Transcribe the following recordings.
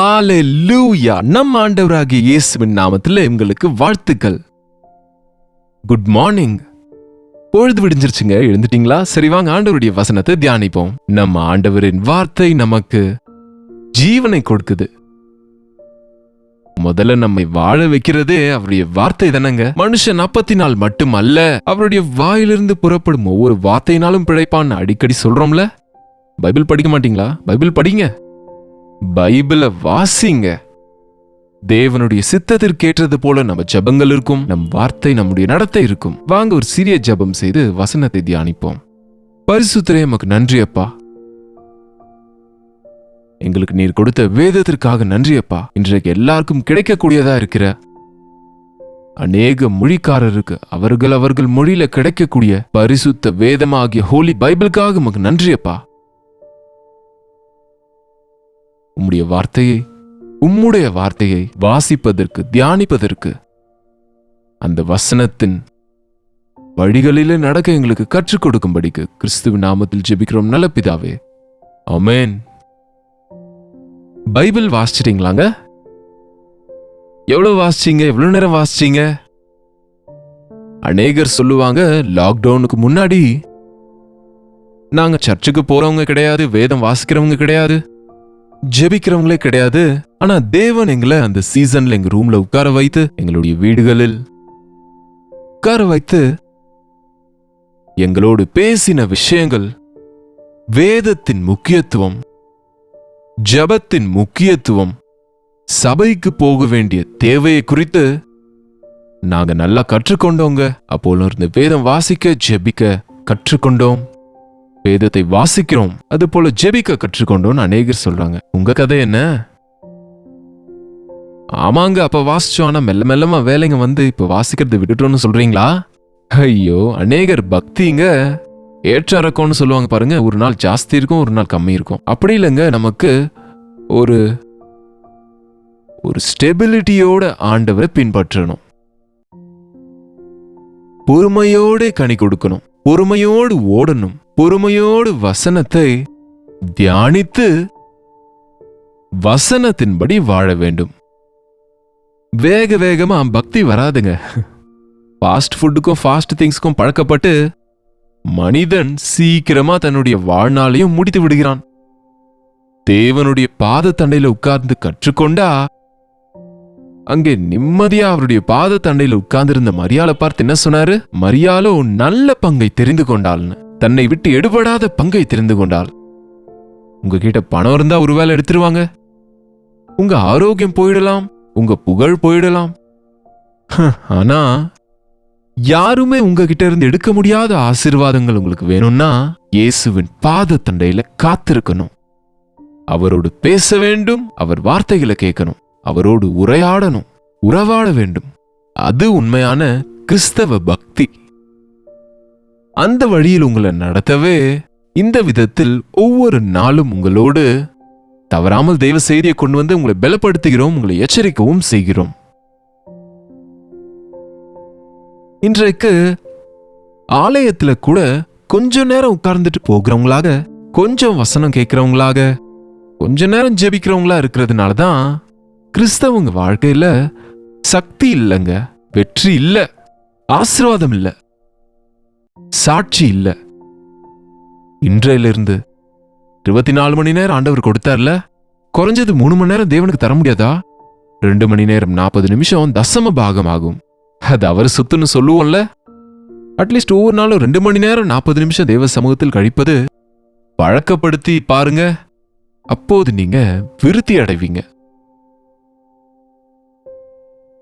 ஹalleluya நம் ஆண்டவராகிய இயேசுவின் நாமத்தில் உங்களுக்கு வாழ்த்துக்கள். குட் மார்னிங் பொழுது விடிஞ்சிருச்சுங்க. எழுந்துட்டீங்களா? சரி வாங்க ஆண்டவருடைய வசனத்தை தியானிப்போம். நம்ம ஆண்டவரின் வார்த்தை நமக்கு ஜீவனை கொடுக்குது. முதல்ல நம்மை வாழ வைக்கிறதே அவருடைய வார்த்தை தானங்க. மனுஷன் அப்பத்தினால் மட்டுமல்ல அவருடைய வாயிலிருந்து புறப்படும் ஒவ்வொரு வார்த்தையினாலும் பிழைப்பான்னு அடிக்கடி சொல்றோம்ல. பைபிள் படிக்க மாட்டீங்களா? பைபிள் படிங்க. பைபிளை வாசிங்க. தேவனுடைய சித்தத்திற்கேற்றது போல நம்ம ஜெபங்கள் இருக்கும் நம் வார்த்தை நம்முடைய நடத்தை இருக்கும். வாங்க ஒரு சிறிய ஜெபம் செய்து வசனத்தை தியானிப்போம். பரிசுத்திரே எமக்கு நன்றி அப்பா. எங்களுக்கு நீர் கொடுத்த வேதத்திற்காக நன்றி அப்பா. இன்றைக்கு எல்லாருக்கும் கிடைக்கக்கூடியதா இருக்கிற அநேக மொழிக்காரருக்கு அவர்கள் அவர்கள் மொழியில கிடைக்கக்கூடிய பரிசுத்த வேதமாகிய ஹோலி பைபிளுக்காக உமக்கு நன்றி அப்பா. உம்முடைய வார்த்தையை உம்முடைய வார்த்தையை வாசிப்பதற்கு தியானிப்பதற்கு அந்த வசனத்தின் வழிகளிலே நடக்க எங்களுக்கு கற்றுக் கொடுக்கும்படிக்கு கிறிஸ்துவின் நாமத்தில் ஜெபிக்கிறோம். நல்ல பிதாவே. அமேன் பைபிள் வாசிச்சிட்டீங்களாங்க? எவ்வளவு வாசிச்சீங்க? எவ்வளவு நேரம் வாசிச்சீங்க? அநேகர் சொல்லுவாங்க லாக்டவுனுக்கு முன்னாடி நாங்க சர்ச்சுக்கு போறவங்க கிடையாது வேதம் வாசிக்கிறவங்க கிடையாது. ஜெபிக்கிறவங்களே கிடையாது. ஆனா தேவன் எங்களை அந்த சீசன்ல எங்க ரூம்ல உட்கார வைத்து எங்களுடைய வீடுகளில் உட்கார வைத்து எங்களோடு பேசின விஷயங்கள் வேதத்தின் முக்கியத்துவம் ஜபத்தின் முக்கியத்துவம் சபைக்கு போக வேண்டிய தேவையை குறித்து நாங்க நல்லா கற்றுக்கொண்டோங்க. அப்போல இருந்து வேதம் வாசிக்க ஜெபிக்க கற்றுக்கொண்டோம். வேதத்தை வாசிக்கிறோம். அது போல ஜெபிக்க கற்றுக்கொண்டோம்னு அநேகர் சொல்றாங்க. உங்க கதை என்ன? ஆமாங்க அப்ப வாசிச்சோம். ஆனா மெல்ல மெல்லமா வேலைங்க வந்து இப்ப வாசிக்கிறது விட்டுட்டோம்னு சொல்றீங்களா? ஐயோ அநேகர் பக்திங்க ஏற்ற இறக்கம்னு சொல்லுவாங்க பாருங்க. ஒரு நாள் ஜாஸ்தி இருக்கும் ஒரு நாள் கம்மி இருக்கும். அப்படி இல்லைங்க நமக்கு ஒரு ஒரு ஸ்டெபிலிட்டியோட ஆண்டவரை பின்பற்றணும். பொறுமையோட கனி கொடுக்கணும். பொறுமையோடு ஓடணும். பொறுமையோடு வசனத்தை தியானித்து வசனத்தின்படி வாழ வேண்டும். வேக வேகமா பக்தி வராதுங்க. ஃபாஸ்ட் ஃபுட்டுக்கும் ஃபாஸ்ட் திங்ஸ்க்கும் பழக்கப்பட்டு மனிதன் சீக்கிரமா தன்னுடைய வாழ்நாளையும் முடித்து விடுகிறான். தேவனுடைய பாத உட்கார்ந்து கற்றுக்கொண்டா அங்கே நிம்மதியா அவருடைய பாதத்தண்டையில் உட்கார்ந்திருந்த மரியாளை பார்த்து என்ன சொன்னாரு? மரியாலோ நல்ல பங்கை தெரிந்து கொண்டாள்னு. தன்னை விட்டு எடுபடாத பங்கை தெரிந்து கொண்டாள். உங்ககிட்ட பணம் இருந்தா ஒருவேளை எடுத்துருவாங்க. உங்க ஆரோக்கியம் போயிடலாம் உங்க புகழ் போயிடலாம். ஆனா யாருமே உங்ககிட்ட இருந்து எடுக்க முடியாத ஆசீர்வாதங்கள் உங்களுக்கு வேணும்னா இயேசுவின் பாத தண்டையில காத்திருக்கணும். அவரோடு பேச வேண்டும் அவர் வார்த்தைகளை கேட்கணும் அவரோடு உரையாடணும் உறவாட வேண்டும். அது உண்மையான கிறிஸ்தவ பக்தி. அந்த வழியில் உங்களை நடத்தவே இந்த விதத்தில் ஒவ்வொரு நாளும் உங்களோடு தவறாமல் தெய்வ செய்தியை கொண்டு வந்து உங்களை பலப்படுத்துகிறோம் உங்களை எச்சரிக்கவும் செய்கிறோம். இன்றைக்கு ஆலயத்துல கூட கொஞ்ச நேரம் உட்கார்ந்துட்டு போகிறவங்களாக கொஞ்சம் வசனம் கேட்குறவங்களாக கொஞ்ச நேரம் ஜெபிக்கிறவங்களா இருக்கிறதுனால தான் கிறிஸ்தவங்க வாழ்க்கையில சக்தி இல்லைங்க வெற்றி இல்ல ஆசீர்வாதம் இல்ல. சாட்சி இல்ல. இன்றையிலிருந்து இருபத்தி நாலு மணி நேரம் ஆண்டவர் கொடுத்தார்ல? குறைஞ்சது மூணு மணி நேரம் தேவனுக்கு தர முடியாதா? ரெண்டு மணி நேரம் நாற்பது நிமிஷம் தசம பாகம் ஆகும் அது அவர் சொத்துன்னு சொல்லுவோம்ல? அட்லீஸ்ட் ஒவ்வொரு நாளும் ரெண்டு மணி நேரம் நாற்பது நிமிஷம் தேவ சமூகத்தில் கழிப்பது பழக்கப்படுத்தி பாருங்க. அப்போது நீங்க விருத்தி அடைவீங்க.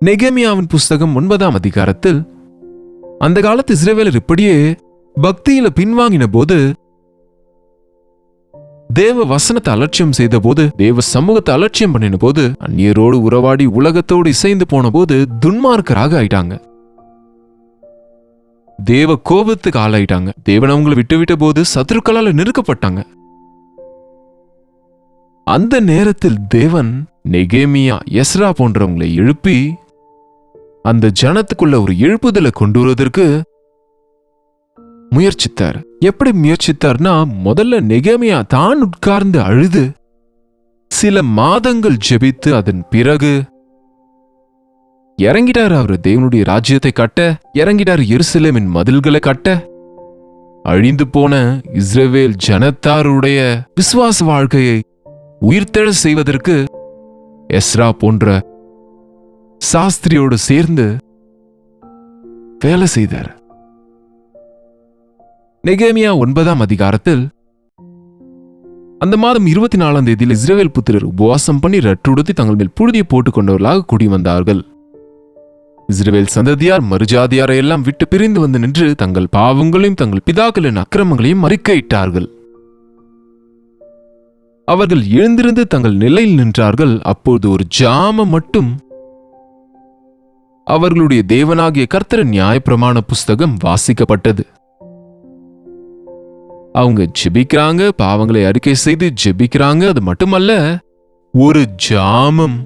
நெகேமியாவின் புஸ்தகம் ஒன்பதாம் அதிகாரத்தில் அந்த காலத்து இஸ்ரேவேலர் இப்படியே பக்தியில பின்வாங்கின போது தேவ வசனத்தை அலட்சியம் செய்த போது தேவ சமூகத்தை அலட்சியம் பண்ணின போது அந்நியரோடு உறவாடி உலகத்தோடு இசைந்து போன போது துன்மார்க்கராக ஆயிட்டாங்க. தேவ கோபத்துக்கு ஆளாயிட்டாங்க. தேவன் அவங்களை விட்டு விட்ட போது சத்ருக்களால் நெருக்கப்பட்டாங்க. அந்த நேரத்தில் தேவன் நெகேமியா எஸ்ரா போன்றவங்களை எழுப்பி அந்த ஜனத்துக்குள்ள ஒரு எழுப்புதலை கொண்டு வருவதற்கு முயற்சித்தார். எப்படி முயற்சித்தார்னா முதல்ல நெகேமியா தான் உட்கார்ந்து அழுது சில மாதங்கள் ஜெபித்து அதன் பிறகு இறங்கிட்டார். அவர் தேவனுடைய ராஜ்யத்தை கட்ட இறங்கிட்டார். எருசலேமின் மதில்களை கட்ட அழிந்து போன இஸ்ரேவேல் ஜனத்தாருடைய விசுவாச வாழ்க்கையை உயிர்த்தெழ செய்வதற்கு எஸ்ரா போன்ற சாஸ்திரியோடு சேர்ந்து வேலை செய்தார். நெகேமியா ஒன்பதாம் அதிகாரத்தில் அந்த மாதம் இருபத்தி நாலாம் தேதியில் இஸ்ரவேல் புத்திரர் உபவாசம் பண்ணி ரட்டுடுத்தி தங்கள் மேல் புழுதியை போட்டுக் கொண்டவர்களாக குடி வந்தார்கள் இஸ்ரேல் சந்ததியார் மறுஜாதியாரை எல்லாம் விட்டு பிரிந்து வந்து நின்று தங்கள் பாவங்களையும் தங்கள் பிதாக்களின் அக்கிரமங்களையும் மறிக்கையிட்டார்கள் அவர்கள் எழுந்திருந்து தங்கள் நிலையில் நின்றார்கள். அப்போது ஒரு ஜாம மட்டும் அவர்களுடைய தேவனாகிய கர்த்தர் நியாயப்பிரமாண புஸ்தகம் வாசிக்கப்பட்டது. அவங்க ஜெபிக்கிறாங்க பாவங்களை அறிக்கை செய்து ஜெபிக்கிறாங்க. அது மட்டுமல்ல ஒரு ஜாமம்.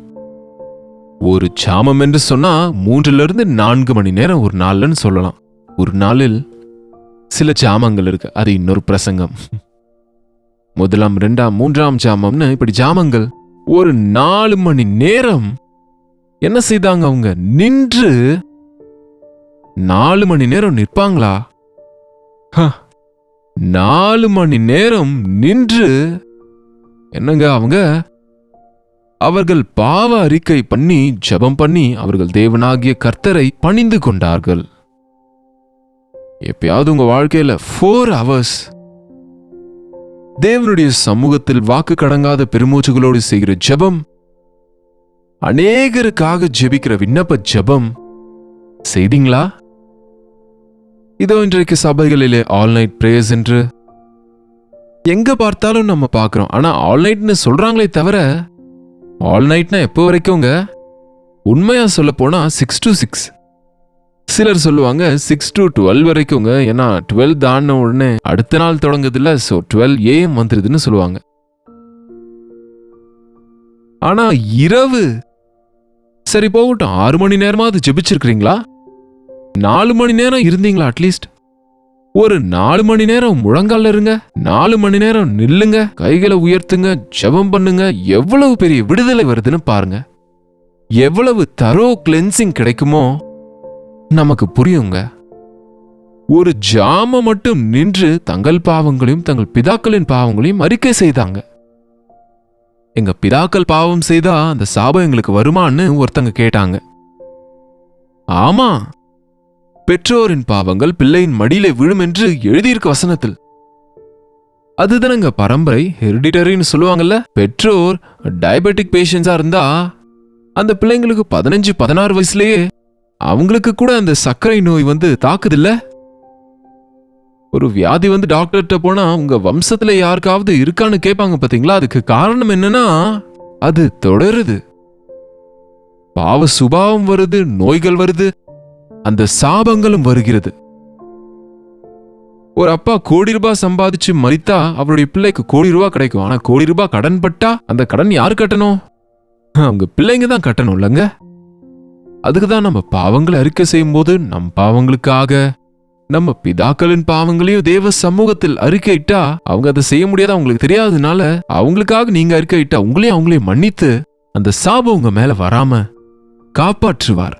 ஒரு ஜாமம் என்று சொன்னா மூன்றுல இருந்து நான்கு மணி நேரம் ஒரு நாள்னு சொல்லலாம். ஒரு நாளில் சில ஜாமங்கள் இருக்கு. அது இன்னொரு பிரசங்கம். முதலாம் ரெண்டாம் மூன்றாம் ஜாமம்னு இப்படி ஜாமங்கள். ஒரு நாலு மணி நேரம் என்ன செய்தாங்க அவங்க? நின்று நாலு மணி நேரம் நிற்பாங்களா? ஹ, நாலு மணி நேரம் நின்று என்னங்க அவங்க? அவர்கள் பாவ அறிக்கை பண்ணி ஜெபம் பண்ணி அவர்கள் தேவனாகிய கர்த்தரை பணிந்து கொண்டார்கள். எப்பயாவது உங்க வாழ்க்கையில ஃபோர் ஹவர்ஸ் தேவனுடைய சமூகத்தில் வாக்கு கடங்காத பெருமூச்சுகளோடு செய்கிற ஜெபம் அநேகருக்காக ஜெபிக்கிற விண்ணப்ப ஜெபம். செய்தீங்களா? இதோ இன்றைக்கு சபைகளிலே ஆல் நைட் பிரேயர்ஸ் என்று. எங்க பார்த்தாலும் நம்ம பார்க்குறோம். ஆனா ஆல் நைட்னு சொல்றாங்களே தவிர ஆல் நைட்னா எப்போ வரைக்கும்ங்க உண்மையா சொல்ல போனா சிக்ஸ் டு சிக்ஸ் சிலர் சொல்லுவாங்க சிக்ஸ் டு டுவெல் வரைக்குங்க. ஏன்னா டுவெல் தான உடனே அடுத்த நாள் தொடங்குதுல ஸோ டுவெல் ஏஎம் வந்துருதுன்னு சொல்லுவாங்க. ஆனா இரவு சரி போகட்டும் ஆறு மணி நேரமாவது ஜெபிச்சிருக்கிறீங்களா? நாலு மணி நேரம் இருந்தீங்களா அட்லீஸ்ட் ஒரு நாலு மணி நேரம் முழங்கால இருங்க நாலு மணி நேரம் நில்லுங்க கைகளை உயர்த்துங்க ஜெபம் பண்ணுங்க எவ்வளவு பெரிய விடுதலை வருதுன்னு பாருங்க. எவ்வளவு தரோ கிளென்சிங் கிடைக்குமோ நமக்கு புரியுங்க. ஒரு ஜாம மட்டும் நின்று தங்கள் பாவங்களையும் தங்கள் பிதாக்களின் பாவங்களையும் அறிக்கை செய்தாங்க. எங்க பிதாக்கள் பாவம் செய்தா அந்த சாபம் எங்களுக்கு வருமான்னு ஒருத்தங்க கேட்டாங்க. ஆமா பெற்றோரின் பாவங்கள் பிள்ளையின் மடியிலே விழும் என்று எழுதியிருக்க வசனத்தில். அதுதானங்க பரம்பரை ஹெரிடிட்டரின்னு சொல்லுவாங்கல்ல? பெற்றோர் டயபெட்டிக் பேஷண்ட்ஸா இருந்தா அந்த பிள்ளைங்களுக்கு பதினஞ்சு பதினாறு வயசுலயே அவங்களுக்கு கூட அந்த சர்க்கரை நோய் வந்து தாக்குதில்ல? ஒரு வியாதி வந்து டாக்டர்கிட்ட போனா உங்க வம்சத்துல யாருக்காவது இருக்கான்னு கேட்பாங்க பாத்தீங்களா? அதுக்கு காரணம் என்னன்னா அது தொடருது. பாவ சுபாவம் வருது நோய்கள் வருது அந்த சாபங்களும் வருகிறது. ஒரு அப்பா கோடி ரூபாய் சம்பாதிச்சு மறித்தா அவருடைய பிள்ளைக்கு கோடி ரூபாய் கிடைக்கும். ஆனா கோடி ரூபாய் கடன் பட்டா அந்த கடன் யார் கட்டணும்? அவங்க பிள்ளைங்க தான் கட்டணும் இல்லைங்க அதுக்கு தான் நம்ம பாவங்களை அறிக்கை செய்யும் போது நம் பாவங்களுக்காக நம்ம பிதாக்களின் பாவங்களையும் தேவ சமூகத்தில் அறிக்கையிட்டா அவங்க அதை செய்ய முடியாத அவங்களுக்கு தெரியாததுனால அவங்களுக்காக நீங்க அறிக்கையிட்டா உங்களையும் அவங்களையும் மன்னித்து அந்த சாபம் உங்க மேல வராம காப்பாற்றுவார்.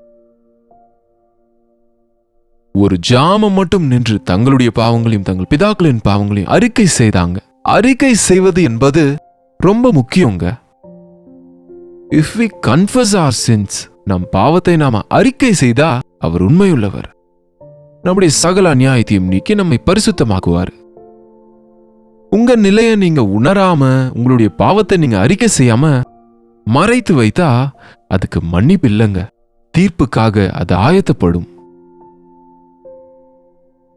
ஒரு ஜாமம் மட்டும் நின்று தங்களுடைய பாவங்களையும் தங்கள் பிதாக்களின் பாவங்களையும் அறிக்கை செய்தாங்க. அறிக்கை செய்வது என்பது ரொம்ப முக்கியங்க. If we confess our sins நம் பாவத்தை நாம அறிக்கை செய்தா அவர் உண்மையுள்ளவர். நம்முடைய சகல அநியாயத்தையும் நீக்கி நம்மை பரிசுத்தமாக்குவார். உங்க நிலைய நீங்க உணராம உங்களுடைய பாவத்தை நீங்க அறிக்கை செய்யாம மறைத்து வைத்தா அதுக்கு மன்னிப்பு இல்லைங்க. தீர்ப்புக்காக அது ஆயத்தப்படும்.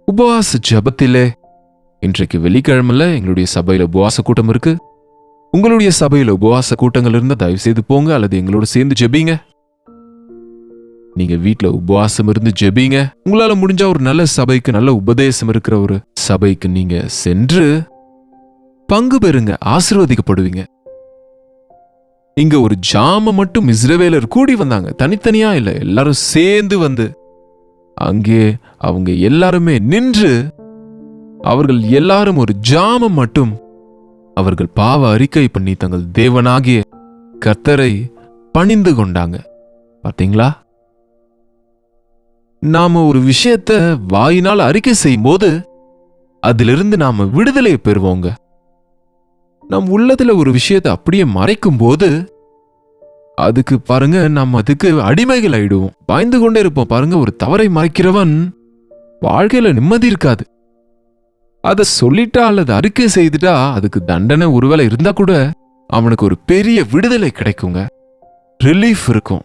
உபவாச ஜபத்திலே இன்றைக்கு வெள்ளிக்கிழமைல எங்களுடைய சபையில உபவாச கூட்டம் இருக்கு. உங்களுடைய சபையில உபவாச கூட்டங்கள் இருந்தா தயவு செய்து போங்க அல்லது எங்களோட சேர்ந்து ஜெபிங்க. நீங்க வீட்டுல உபவாசம் இருந்து ஜெபிங்க. உங்களால முடிஞ்சா ஒரு நல்ல சபைக்கு நல்ல உபதேசம் இருக்கிற ஒரு சபைக்கு நீங்க சென்று பங்கு பெறுங்க ஆசிர்வதிக்கப்படுவீங்க. இங்க ஒரு ஜாம மட்டும் இஸ்ரவேலர் கூடி வந்தாங்க. தனித்தனியா இல்ல எல்லாரும் சேர்ந்து வந்து அங்கே அவங்க எல்லாருமே நின்று அவர்கள் எல்லாரும் ஒரு ஜாமம் மட்டும் அவர்கள் பாவ அறிக்கை பண்ணி தங்கள் தேவனாகிய கர்த்தரை பணிந்து கொண்டாங்க. பாத்தீங்களா? நாம ஒரு விஷயத்த வாயினால் அறிக்கை செய்யும் போது அதிலிருந்து நாம விடுதலை பெறுவோங்க. நம் உள்ளத்துல ஒரு விஷயத்தை அப்படியே மறைக்கும் போது அதுக்கு பாருங்க நம்ம அதுக்கு அடிமைகள் ஆயிடுவோம் பாய்ந்து கொண்டே இருப்போம். பாருங்க ஒரு தவறை மறைக்கிறவன் வாழ்க்கையில நிம்மதி இருக்காது. அதை சொல்லிட்டா அல்லது அறிக்கை செய்துட்டா அதுக்கு தண்டனை ஒருவேளை இருந்தா கூட அவனுக்கு ஒரு பெரிய விடுதலை கிடைக்குங்க. ரிலீஃப் இருக்கும்.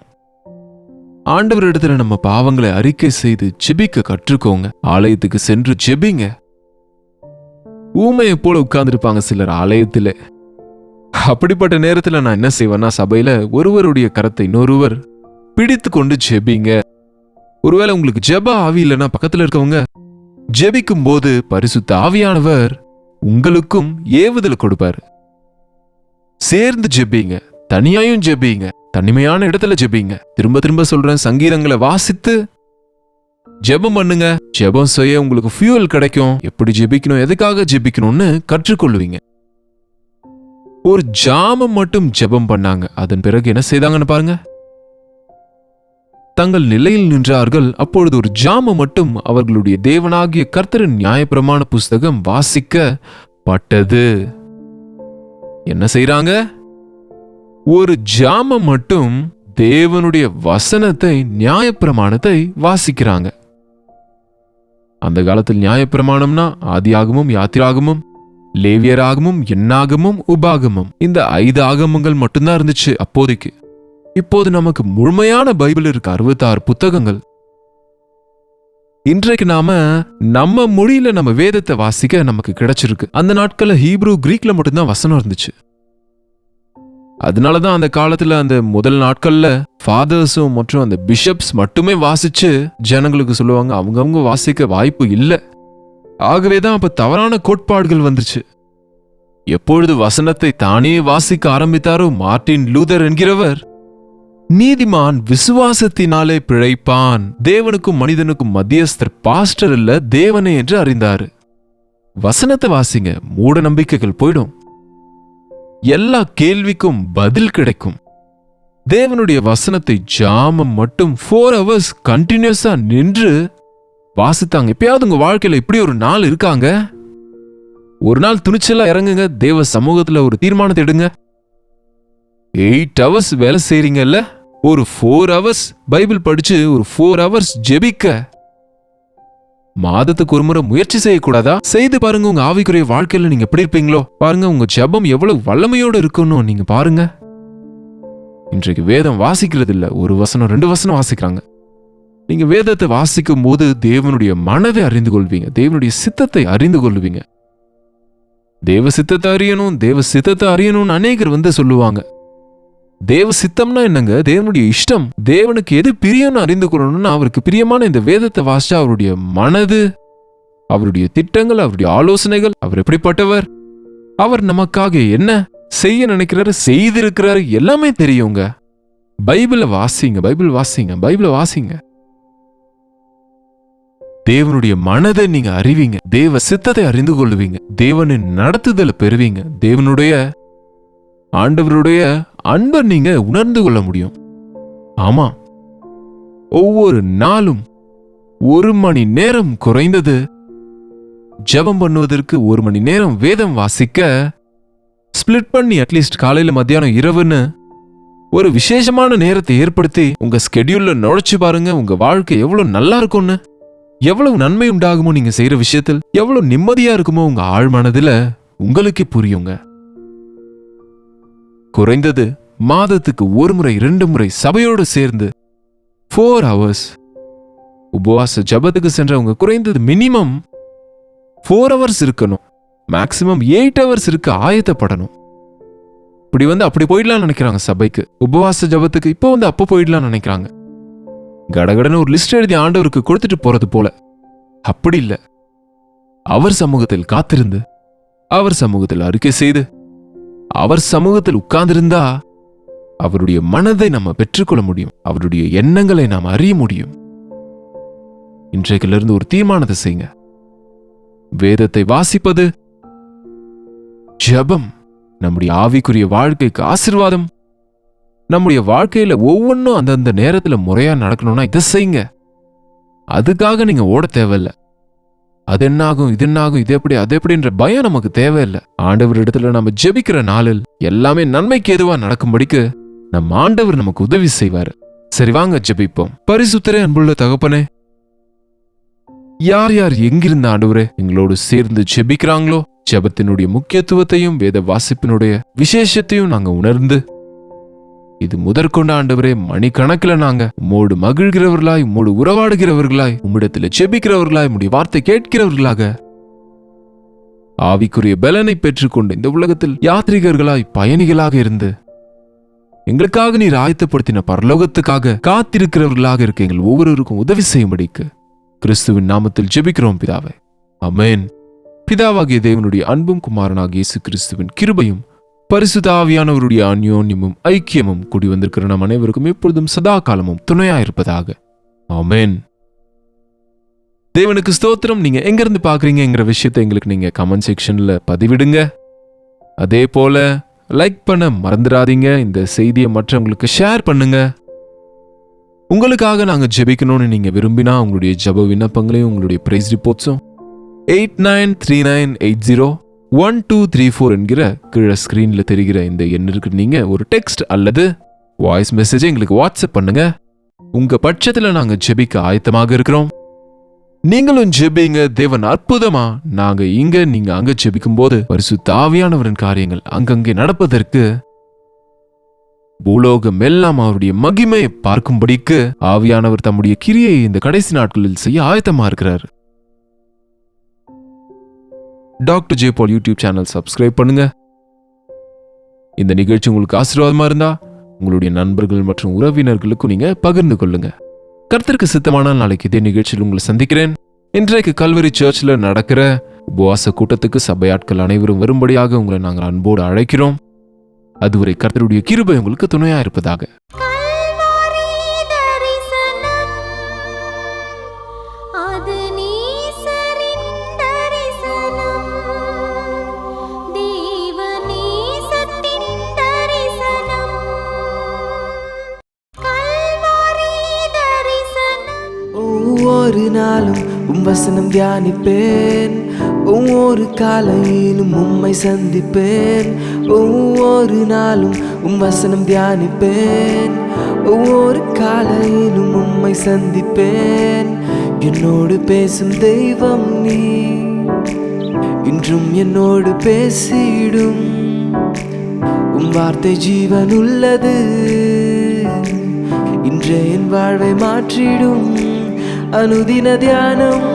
ஆண்டவர் இடத்துல நம்ம பாவங்களை அறிக்கை செய்து ஜெபிக்க கற்றுக்கோங்க. ஆலயத்துக்கு சென்று ஜெபிங்க. ஊமையை போல உட்கார்ந்துருப்பாங்க சிலர் ஆலயத்துல. அப்படிப்பட்ட நேரத்துல நான் என்ன செய்வேன்னா சபையில ஒருவருடைய கரத்தை இன்னொருவர் பிடித்து கொண்டு ஜெபிங்க. ஒருவேளை உங்களுக்கு ஜெப ஆவி இல்லைன்னா பக்கத்துல இருக்கவங்க ஜெபிக்கும் போது பரிசுத்த ஆவியானவர் உங்களுக்கும் ஏவுதல் கொடுப்பாரு. சேர்ந்து ஜெபிங்க. தனியாயும் ஜெபிங்க. தனிமையான இடத்துல ஜெபிங்க. திரும்ப திரும்ப சொல்றேன் சங்கீதங்களை வாசித்து ஜெபம் பண்ணுங்க. ஜெபம் செய்ய உங்களுக்கு ஃபியூல் கிடைக்கும். எப்படி ஜெபிக்கணும் எதுக்காக ஜெபிக்கணும்னு கற்றுக்கொள்வீங்க. ஒரு ஜாமம் மட்டும் ஜெபம் பண்ணாங்க. அதன் பிறகு என்ன செய்தாங்கன்னு பாருங்க. தங்கள் நிலையில் நின்றார்கள். அப்பொழுது ஒரு ஜாமம் மட்டும் அவர்களுடைய தேவனாகிய கர்த்தரின் நியாயப்பிரமாண புஸ்தகம் வாசிக்கப்பட்டது. என்ன செய்றாங்க? ஒரு ஜாமம் மட்டும் தேவனுடைய வசனத்தை நியாயப்பிரமாணத்தை வாசிக்கிறாங்க. அந்த காலத்தில் நியாயப்பிரமாணம்னா ஆதியாகமும் யாத்திராகமும் லேவியராகமும் எண்ணாகமும் உபாகமும். இந்த ஐந்து ஆகமங்கள் மட்டும்தான் இருந்துச்சு அப்போதைக்கு. இப்போது நமக்கு முழுமையான பைபிள் இருக்கு அறுபத்தாறு புத்தகங்கள். இன்றைக்கு நாம நம்ம மொழியில நம்ம வேதத்தை வாசிக்க நமக்கு கிடைச்சிருக்கு. அந்த நாட்கள்ல ஹீப்ரூ கிரீக்ல மட்டும்தான் வசனம் இருந்துச்சு. அதனாலதான் அந்த காலத்துல அந்த முதல் நாட்கள்ல ஃபாதர்ஸும் மற்றும் அந்த பிஷப்ஸ் மட்டுமே வாசிச்சு ஜனங்களுக்கு சொல்லுவாங்க. அவங்கவுங்க வாசிக்க வாய்ப்பு இல்லை. ஆகவேதான் அப்ப தவறான கோட்பாடுகள் வந்துச்சு எப்பொழுது வசனத்தை தானே வாசிக்க ஆரம்பித்தாரோ மார்ட்டின் லூதர் என்கிறவர் நீதிமான் விசுவாசத்தினாலே பிழைப்பான் தேவனுக்கும் மனிதனுக்கும் மத்தியஸ்தர் பாஸ்டர் இல்ல தேவனே என்று அறிந்தாரு. வசனத்தை வாசிங்க மூட நம்பிக்கைகள் போயிடும். எல்லா கேள்விக்கும் பதில் கிடைக்கும். தேவனுடைய வசனத்தை ஜாமம் மட்டும் ஃபோர் ஹவர்ஸ் கண்டினியூஸா நின்று வாசித்தாங்க. எப்பயாவது உங்க வாழ்க்கையில இப்படி ஒரு நாள் இருக்காங்க? ஒரு நாள் துணிச்சலா இறங்குங்க. தேவ சமூகத்துல ஒரு தீர்மானத்தை எடுங்க. எயிட் ஹவர்ஸ் வேலை செய்றீங்கல்ல? ஒரு ஃபோர் ஹவர்ஸ் பைபிள் படிச்சு ஒரு ஃபோர் ஹவர்ஸ் ஜெபிக்க. மாதத்துக்கு ஒரு முறை முயற்சி செய்யக்கூடாதா? செய்து பாருங்க உங்க ஆவிக்குரிய வாழ்க்கையில நீங்க எப்படி இருப்பீங்களோ. பாருங்க உங்க ஜெபம் எவ்வளவு வல்லமையோடு இருக்கணும் நீங்க பாருங்க. இன்றைக்கு வேதம் வாசிக்கிறது இல்ல ஒரு வசனம் ரெண்டு வசனம் வாசிக்கிறாங்க. நீங்க வேதத்தை வாசிக்கும் போது தேவனுடைய மனதை அறிந்து கொள்வீங்க. தேவனுடைய சித்தத்தை அறிந்து கொள்வீங்க. தேவ சித்தத்தை அறியணும் தேவ சித்தத்தை அறியணும்னு அநேகர் வந்து சொல்லுவாங்க. தேவ சித்தம்னா என்னங்க? தேவனுடைய இஷ்டம். தேவனுக்கு எது பிரியம்னு அறிந்து கொள்ளணும்னா அவருக்கு பிரியமான இந்த வேதத்தை வாசிச்சா அவருடைய மனது அவருடைய திட்டங்கள் அவருடைய ஆலோசனைகள் அவர் எப்படிப்பட்டவர்? அவர் நமக்காக என்ன செய்ய நினைக்கிறாரு செய்திருக்கிறாரு எல்லாமே தெரியுங்க. பைபிளை வாசிங்க பைபிள் வாசிங்க பைபிளை வாசிங்க. தேவனுடைய மனதை நீங்க அறிவீங்க தேவ சித்தத்தை அறிந்து கொள்வீங்க தேவனின் நடத்துதலை பெறுவீங்க தேவனுடைய ஆண்டவருடைய அன்பை நீங்க உணர்ந்து கொள்ள முடியும். ஆமா. ஒவ்வொரு நாளும் ஒரு மணி நேரம் குறைந்தது. ஜெபம் பண்ணுவதற்கு ஒரு மணி நேரம் வேதம் வாசிக்க ஸ்பிளிட் பண்ணி அட்லீஸ்ட் காலையில மத்தியானம் இரவுன்னு ஒரு விசேஷமான நேரத்தை ஏற்படுத்தி உங்க ஸ்கெடியூல்ல நுழைச்சு பாருங்க உங்க வாழ்க்கை எவ்வளவு நல்லா இருக்கும்னு. எவ்வளவு நன்மை உண்டாகுமோ நீங்க செய்யற விஷயத்தில் எவ்வளவு நிம்மதியா இருக்குமோ உங்க ஆழ்மனதுல உங்களுக்கே புரியுங்க. குறைந்தது மாதத்துக்கு ஒரு முறை ரெண்டு முறை சபையோடு சேர்ந்து ஃபோர் ஹவர்ஸ் உபவாச ஜபத்துக்கு சென்றவங்க குறைந்தது மினிமம் ஃபோர் ஹவர்ஸ் இருக்கணும். மேக்சிமம் எயிட் ஹவர்ஸ் இருக்க ஆயத்தப்படணும். இப்படி வந்து அப்படி போயிடலாம்னு நினைக்கிறாங்க சபைக்கு. உபவாச ஜபத்துக்கு இப்போ வந்து அப்போ போயிடலாம்னு நினைக்கிறாங்க. கடகடன்னு ஒரு லிஸ்ட் எழுதி ஆண்டவருக்கு கொடுத்துட்டு போறது போல. அப்படி இல்ல. அவர் சமூகத்தில் காத்திருந்து அவர் சமூகத்தில் அறிக்கை செய்து அவர் சமூகத்தில் உட்கார்ந்திருந்தா அவருடைய மனதை நம்ம பெற்றுக்கொள்ள முடியும். அவருடைய எண்ணங்களை நாம் அறிய முடியும். இன்றைக்கிலிருந்து ஒரு தீர்மானத்தை செய்யுங்க. வேதத்தை வாசிப்பது ஜெபம். நம்முடைய ஆவிக்குரிய வாழ்க்கைக்கு ஆசிர்வாதம். நம்முடைய வாழ்க்கையில ஒவ்வொன்றும் அந்தந்த நேரத்தில் முறையா நடக்கணும்னா இதை செய்யுங்க. அதுக்காக நீங்க ஓட தேவையில்ல. அது என்னாகும் இது என்னாகும் இது எப்படி அது எப்படின்ற பயம் நமக்கு தேவையில்லை. ஆண்டவர் இடத்துல நம்ம ஜெபிக்கிற நாளில் எல்லாமே நன்மைக்கு எதுவா நடக்கும்படிக்கு நம்ம ஆண்டவர் நமக்கு உதவி செய்வாரு. சரி வாங்க ஜெபிப்போம். பரிசுத்தரே அன்புள்ள தகப்பனே. யார் யார் எங்கிருந்த ஆண்டவரே எங்களோடு சேர்ந்து ஜெபிக்கிறாங்களோ ஜெபத்தினுடைய முக்கியத்துவத்தையும் வேத வாசிப்பினுடைய விசேஷத்தையும் நாங்க உணர்ந்து இது முதற்கொண்ட ஆண்டவரே மணிக்கணக்கில் நாங்க உம்மோடு மகிழ்கிறவர்களாய் உம்மோடு உறவாடுகிறவர்களாய் உம்மிடத்தில் ஜெபிக்கிறவர்களாய் உம்முடைய வார்த்தை கேட்கிறவர்களாக. ஆவிக்குரிய பலனை பெற்றுக்கொண்டு இந்த உலகத்தில் யாத்ரீகர்களாய் பயணிகளாக இருந்து எங்களுக்காக நீர் ஆயத்தப்படுத்தின பரலோகத்துக்காக காத்திருக்கிறவர்களாக இருக்க எங்கள் ஒவ்வொருவருக்கும் உதவி செய்யும்படிக்கு கிறிஸ்துவின் நாமத்தில் ஜெபிக்கிறோம் பிதாவே. அமேன் பிதாவாகிய தேவனுடைய அன்பும் குமாரனாகிய இயேசு கிறிஸ்துவின் கிருபையும் பரிசுதாவியானவருடைய அந்யோன்யமும் ஐக்கியமும் கூடி வந்திருக்கிற நம் அனைவருக்கும் எப்பொழுதும் சதா காலமும் துணையாயிருப்பதாக. ஆமேன். தேவனுக்கு ஸ்தோத்திரம். நீங்க எங்கேருந்து இருந்து விஷயத்தை எங்களுக்கு நீங்க கமெண்ட் செக்ஷன்ல பதிவிடுங்க. அதே போல லைக் பண்ண மறந்துடாதீங்க. இந்த செய்தியை மற்றவங்களுக்கு ஷேர் பண்ணுங்க. உங்களுக்காக நாங்கள் ஜெபிக்கணும்னு நீங்கள் விரும்பினா உங்களுடைய ஜெப விண்ணப்பங்களையும் உங்களுடைய praise ரிப்போர்ட்ஸும் eight nine three nine eight zero one two three four என்கிற கீழே ஸ்க்ரீனில் தெரிகிற இந்த எண்ணிற்கு நீங்க ஒரு டெக்ஸ்ட் அல்லது வாய்ஸ் மெசேஜை எங்களுக்கு வாட்ஸ்அப் பண்ணுங்க. உங்க பட்சத்தில் நாங்கள் ஜெபிக்க ஆயத்தமாக இருக்கிறோம். நீங்களும் ஜெபிங்க தேவன் அற்புதமா. நாங்க இங்க நீங்க அங்க ஜெபிக்கும் போது பரிசு தாவியானவரின் காரியங்கள் அங்கங்கே நடப்பதற்கு பூலோகம் எல்லாம் அவருடைய மகிமையை பார்க்கும்படிக்கு ஆவியானவர் தம்முடைய கிரியை இந்த கடைசி நாட்களில் செய்ய ஆயத்தமா இருக்கிறார். Doctor J Paul YouTube channel subscribe பண்ணுங்க. இந்த நிகழ்ச்சி உங்களுக்கு ஆசீர்வாதமா இருந்தா உங்களுடைய நண்பர்கள் மற்றும் உறவினர்களுக்கும் நீங்க பகிர்ந்து கொள்ளுங்க. கர்த்தருக்கு சித்தமான நாளைக்கு இதே நிகழ்ச்சியில் உங்களை சந்திக்கிறேன். இன்றைக்கு கல்வரி சர்ச்சில் நடக்கிற உபவாச கூட்டத்துக்கு சபையாட்கள் அனைவரும் வரும்படியாக உங்களை நாங்கள் அன்போடு அழைக்கிறோம். அதுவரை கர்த்தருடைய கிருபை உங்களுக்கு துணையா இருப்பதாக. வசனம் தியானிப்பேன். ஒவ்வொரு காலையிலும் உம்மை சந்திப்பேன். ஒவ்வொரு நாளும் உம் வசனம் தியானிப்பேன். ஒவ்வொரு காலையிலும் உம்மை சந்திப்பேன். என்னோடு பேசும் தெய்வம் நீ. இன்றும் என்னோடு பேசிடும். உம் வார்த்தை ஜீவன் உள்ளது இன்றே என் வாழ்வை மாற்றிடும். அனுதின தியானம்